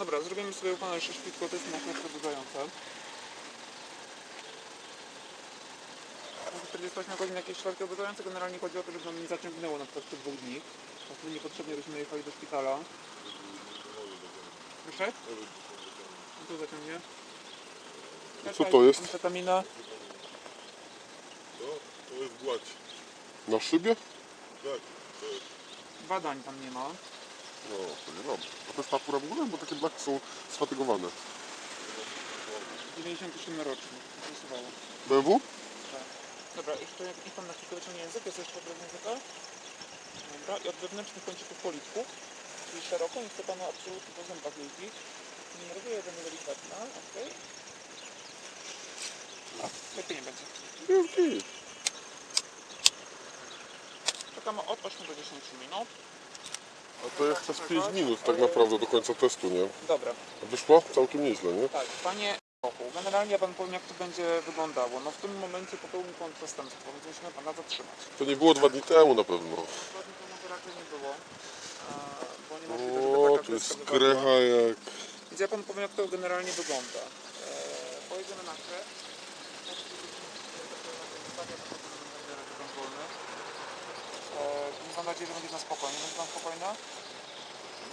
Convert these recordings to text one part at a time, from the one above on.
Dobra, zrobimy sobie u pana jeszcze szybko test na klatkę budzające. Po 48 godzin jakieś szklarki obudzające generalnie chodzi o to, żeby nam nie zaciągnęło na przykład po dwóch dni. Prostu niepotrzebnie byśmy jechali do szpitala. Proszę? No tu zaciągnie. Co to jest? Amfetamina. To, to jest gładź. Na szybie? Tak, to jest. Badań tam nie ma. No, to nie dobrze. A to jest ta fura w ogóle? Bo takie blaki są sfatygowane. 97 roczny. Interesowało. BMW? Tak. Dobra, jeszcze jak niech pan na chwilkę wyciągnie język, jest jeszcze od języka. Dobra, i od wewnętrznych kącików politków, czyli szeroko, nie chce pana absolutnie po zębach jeździć. Nie nerwuje, jeden delikatna, okej. Lepiej nie będzie. Okej. Czekamy od 8 do 10 minut. A to jeszcze z 5 minut tak naprawdę do końca testu, nie? Dobra, wyszło całkiem nieźle, nie? tak, panie generalnie ja pan powiem jak to będzie wyglądało. No w tym momencie popełnił pan przestępstwo, więc musimy pana zatrzymać. To nie było dwa dni temu na pewno. Dokładnie to może raczej nie było, bo nie żeby O, to jest krecha jak... Więc ja panu powiem, jak to generalnie wygląda. E, pojedziemy na krę. E, mam nadzieję, że będzie na spokojnie. Będzie pan spokojna?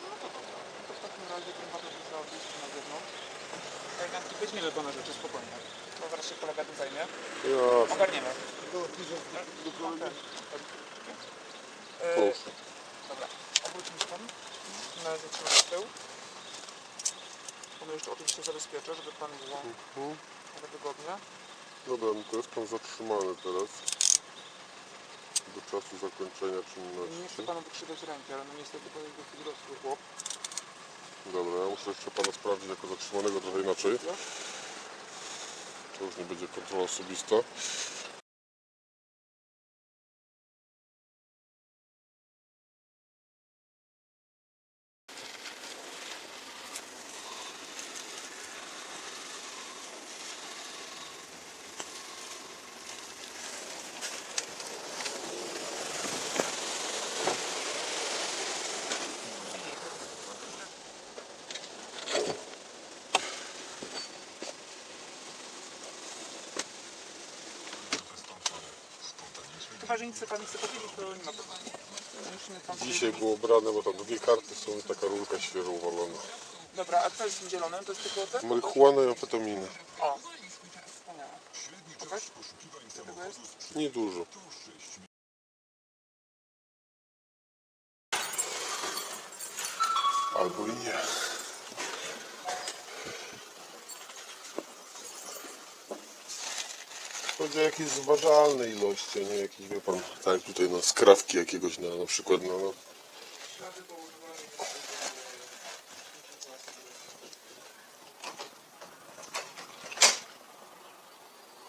No to dobra. To w takim razie to trzeba odejść na zewnątrz. Elegancki, weźmiemy pana rzeczy spokojnie. To zaraz się kolega tym zajmie. Ogarniemy. Okej. E, proszę. Dobra, obróćmy się pan. Na razie trzymaj z tył. Panu jeszcze oczywiście zabezpieczę, żeby pan było Mhm. wygodnie. Dobra, no to jest pan zatrzymany teraz. Do czasu zakończenia Nie chcę czynności. panu wykrzywać ręki, ale no niestety to jest dosyć dorosły chłop. Dobra, ja muszę jeszcze pana sprawdzić jako zatrzymanego trochę inaczej. To już nie będzie kontrola osobista. Chyba, że nic pan nie chce powiedzieć, to nie ma problemu. Dzisiaj było brane, bo tam dwie karty są i taka rurka świeżo uwalona. Dobra, a co jest w tym zielonym? To jest tylko te? Marihuana i amfetaminy. O, wspaniałe. Pokaż? Co tego jest? Niedużo. Albo i nie. Chodzi o jakieś zważalne ilości, a nie jakieś, wie pan, tak tutaj no, skrawki jakiegoś na, na przykład, no, no.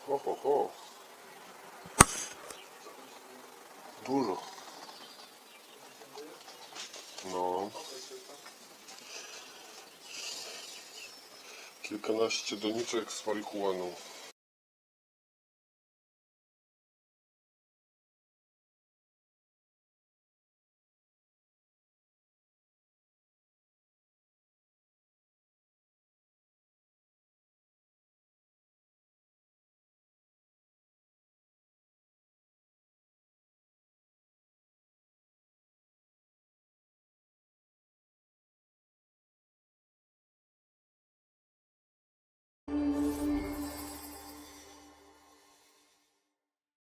Ho, ho, ho. Dużo. No. Kilkanaście doniczek z marihuaną.